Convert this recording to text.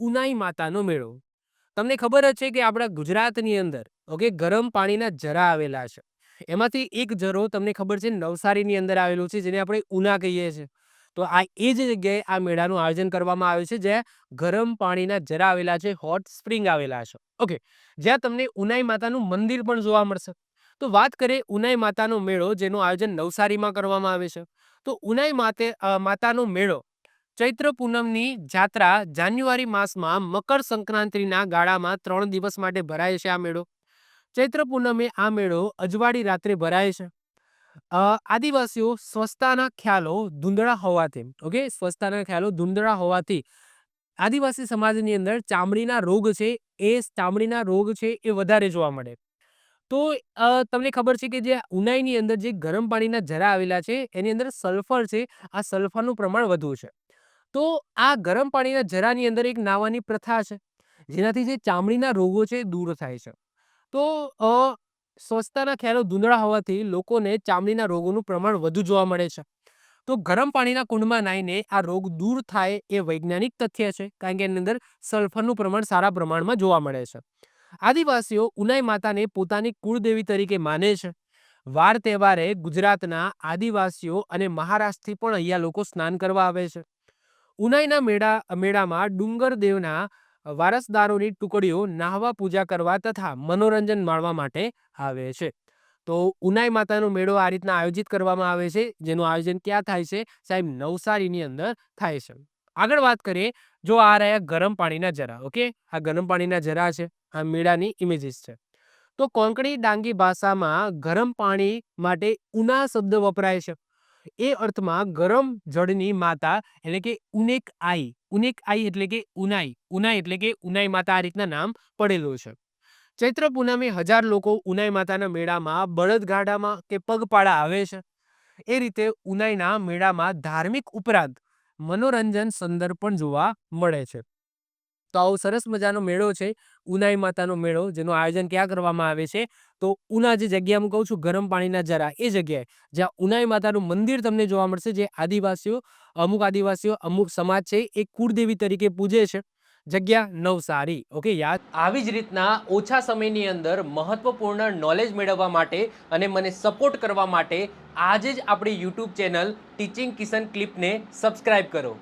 ઉનાઈ માતાનો મેળો. તમને ખબર જ છે કે આપણા ગુજરાતની અંદર, ઓકે, ગરમ પાણીના જરા આવેલા છે. એમાંથી એક જરો તમને ખબર છે નવસારીની અંદર આવેલો છે, જેને આપણે ઉના કહીએ છીએ તો આ એ જ જગ્યાએ આ મેળાનું આયોજન કરવામાં આવ્યું છે, જ્યાં ગરમ પાણીના જરા આવેલા છે, હોટ સ્પ્રિંગ આવેલા છે. ઓકે, જ્યાં તમને ઉનાઈ માતાનું મંદિર પણ જોવા મળશે. તો વાત કરીએ ઉનાઈ માતાનો મેળો, જેનું આયોજન નવસારીમાં કરવામાં આવે છે. તો ઉનાઈ માતે માતાનો મેળો ચૈત્ર પૂનમની જાત્રા જાન્યુઆરી માસમાં મકર સંક્રાંતિના ગાળામાં ત્રણ દિવસ માટે ભરાય છે આ મેળો. ચૈત્ર પૂનમે આ મેળો અજવાળી રાત્રે ભરાય છે. આદિવાસીઓ સ્વસ્થતાના ખ્યાલો ધૂંધળા હોવાથી, ઓકે? સ્વચ્છતાના ખ્યાલો ધૂંધળા હોવાથી આદિવાસી સમાજની અંદર ચામડીના રોગ છે, એ ચામડીના રોગ છે, એ વધારે જોવા મળે. તો તમને ખબર છે કે જે ઉનાઈની અંદર જે ગરમ પાણીના જરા આવેલા છે, એની અંદર સલ્ફર છે, આ સલ્ફરનું પ્રમાણ વધુ છે. તો આ ગરમ પાણીના જરાની અંદર એક નાહવાની પ્રથા છે, જેનાથી જે ચામડીના રોગો છે દૂર થાય છે. તો સ્વચ્છતાના ખ્યાલો ધૂંધળા હોવાથી લોકોને ચામડીના રોગોનું પ્રમાણ વધુ જોવા મળે છે. તો ગરમ પાણીના કુંડમાં નાહીને આ રોગ દૂર થાય એ વૈજ્ઞાનિક તથ્ય છે, કારણ કે એની અંદર સલ્ફરનું પ્રમાણ સારા પ્રમાણમાં જોવા મળે છે. આદિવાસીઓ ઉનાઈ માતાને પોતાની કુળદેવી તરીકે માને છે. વાર તહેવારે ગુજરાતના આદિવાસીઓ અને મહારાષ્ટ્રથી પણ અહીંયા લોકો સ્નાન કરવા આવે છે. ઉનાઈના મેળા, મેળામાં ડુંગર દેવના વારસદારોની ટુકડીઓ નાહવા પૂજા કરવા તથા મનોરંજન માણવા માટે આવે છે. તો ઉનાઈ માતાનો મેળો આ રીતના આયોજિત કરવામાં આવે છે, જેનું આયોજન ક્યાં થાય છે? સાહેબ, નવસારીની અંદર થાય છે. આગળ વાત કરીએ, જો આ રહ્યા ગરમ પાણીના જરા, ઓકે? આ ગરમ પાણીના જરા છે, આ મેળાની ઇમેજીસ છે. તો કોંકણી ડાંગી ભાષામાં ગરમ પાણી માટે ઉના શબ્દ વપરાય છે. એ અર્થમાં ગરમ જળની માતા એટલે કે ઉનેક આઈ. ઉનેક આઈ એટલે કે ઉનાઈ. ઉનાઈ એટલે કે ઉનાઈ માતા આ રીતના નામ પડેલું છે. ચૈત્ર પૂનમે હજાર લોકો ઉનાઈ માતાના મેળામાં બળદગાડામાં કે પગપાળા આવે છે. એ રીતે ઉનાઈના મેળામાં ધાર્મિક ઉપરાંત મનોરંજન સંદર્ભ પણ જોવા મળે છે. તો આવો સરસ મજાનો મેળો છે, ઉનાઈ માતાનો મેળો, જેનું આયોજન ક્યાં કરવામાં આવે છે? તો ઉના જે જગ્યા હું કહું છું, ગરમ પાણીના જરા, એ જગ્યાએ. જ્યાં ઉનાઈ માતાનું મંદિર તમને જોવા મળશે, જે આદિવાસીઓ, અમુક આદિવાસીઓ, અમુક સમાજ છે, એ કુળદેવી તરીકે પૂજે છે. જગ્યા નવસારી ઓકે, યાદ? આવી જ રીતના ઓછા સમયની અંદર મહત્વપૂર્ણ નોલેજ મેળવવા માટે અને મને સપોર્ટ કરવા માટે આજે જ આપણી યુટ્યુબ ચેનલ ટીચિંગ કિશન ક્લિપને સબસ્ક્રાઇબ કરો.